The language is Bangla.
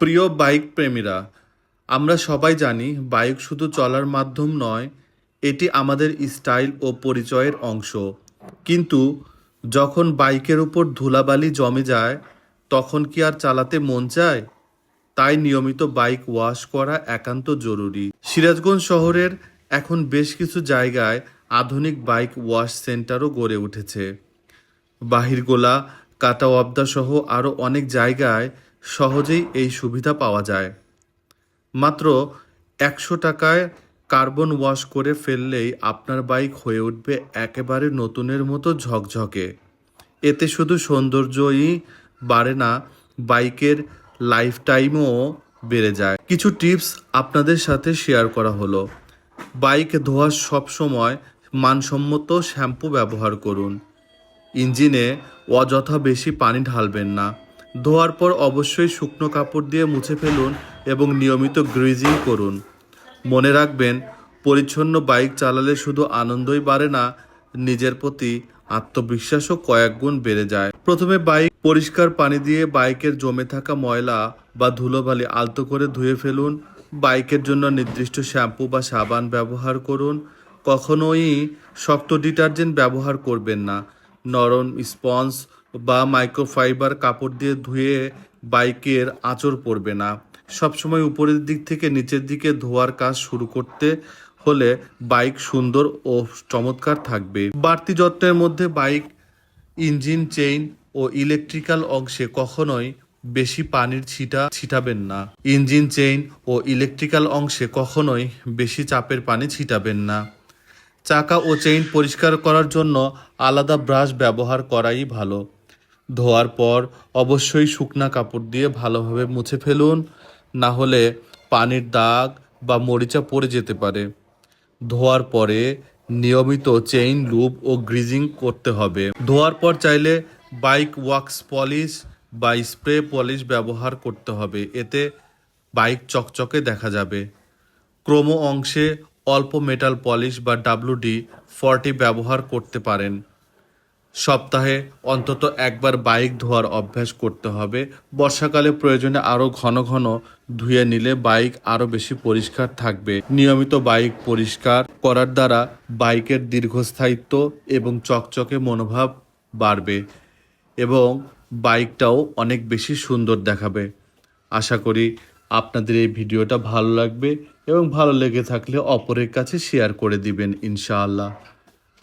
প্রিয় বাইক প্রেমীরা, আমরা সবাই জানি বাইক শুধু চলার মাধ্যম নয়, এটি আমাদের স্টাইল ও পরিচয়ের অংশ। কিন্তু যখন বাইকের উপর ধুলাবালি জমে যায়, তখন কি আর চালাতে মন চায়? তাই নিয়মিত বাইক ওয়াশ করা একান্ত জরুরি। সিরাজগঞ্জ শহরের এখন বেশ কিছু জায়গায় আধুনিক বাইক ওয়াশ সেন্টারও গড়ে উঠেছে। বাহিরগোলা কাটা সহ আরও অনেক জায়গায় সহজেই এই সুবিধা পাওয়া যায়। মাত্র একশো টাকায় কার্বন ওয়াশ করে ফেললেই আপনার বাইক হয়ে উঠবে একেবারে নতুনের মতো ঝকঝকে। এতে শুধু সৌন্দর্যই বাড়ে না, বাইকের লাইফ টাইমও বেড়ে যায়। কিছু টিপস আপনাদের সাথে শেয়ার করা হলো। বাইক ধোয়ার সবসময় মানসম্মত শ্যাম্পু ব্যবহার করুন। ইঞ্জিনে অযথা বেশি পানি ঢালবেন না। ধোয়ার পর অবশ্যই শুকনো কাপড় দিয়ে মুছে ফেলুন এবং নিয়মিত গ্রিজিং করুন। মনে রাখবেন, পরিচ্ছন্ন বাইক চালালে শুধু আনন্দই বাড়ে না, নিজের প্রতি আত্মবিশ্বাসও কয়েক গুণ বেড়ে যায়। প্রথমে বাইক পরিষ্কার পানি দিয়ে বাইকের জমে থাকা ময়লা বা ধুলোবালি আলতো করে ধুয়ে ফেলুন। বাইকের জন্য নির্দিষ্ট শ্যাম্পু বা সাবান ব্যবহার করুন। কখনোই শক্ত ডিটারজেন্ট ব্যবহার করবেন না। নরম স্পঞ্জ বা মাইক্রোফাইবার কাপড় দিয়ে ধুয়ে বাইকের আঁচড় পড়বে না। সবসময় উপরের দিক থেকে নিচের দিকে ধোয়ার কাজ শুরু করতে হলে বাইক সুন্দর ও চমৎকার থাকবে। বাড়তি যত্নের মধ্যে বাইক, ইঞ্জিন, চেইন ও ইলেকট্রিক্যাল অংশে কখনোই বেশি পানির ছিটা ছিটাবেন না। ইঞ্জিন, চেইন ও ইলেকট্রিক্যাল অংশে কখনোই বেশি চাপের পানি ছিটাবেন না। চাকা ও চেইন পরিষ্কার করার জন্য আলাদা ব্রাশ ব্যবহার করাই ভালো। ধোয়ার পর অবশ্যই শুকনা কাপড় দিয়ে ভালোভাবে মুছে ফেলুন, না হলে পানির দাগ বা মরিচা পড়ে যেতে পারে। ধোয়ার পরে নিয়মিত চেইন, লুপ ও গ্রিজিং করতে হবে। ধোয়ার পর চাইলে বাইক ওয়াক্স পলিশ বা স্প্রে পলিশ ব্যবহার করতে হবে। এতে বাইক চকচকে দেখা যাবে। ক্রোমো অংশে অল্প মেটাল পলিশ বা ডাব্লুডি ফর্টি ব্যবহার করতে পারেন। সপ্তাহে অন্তত একবার বাইক ধোয়ার অভ্যাস করতে হবে। বর্ষাকালে প্রয়োজনে আরও ঘন ঘন ধুয়ে নিলে বাইক আরও বেশি পরিষ্কার থাকবে। নিয়মিত বাইক পরিষ্কার করার দ্বারা বাইকের দীর্ঘস্থায়িত্ব এবং চকচকে মনোভাব বাড়বে এবং বাইকটাও অনেক বেশি সুন্দর দেখাবে। আশা করি আপনাদের এই ভিডিওটা ভালো লাগবে এবং ভালো লেগে থাকলে অপরের কাছে শেয়ার করে দিবেন ইনশাআল্লাহ।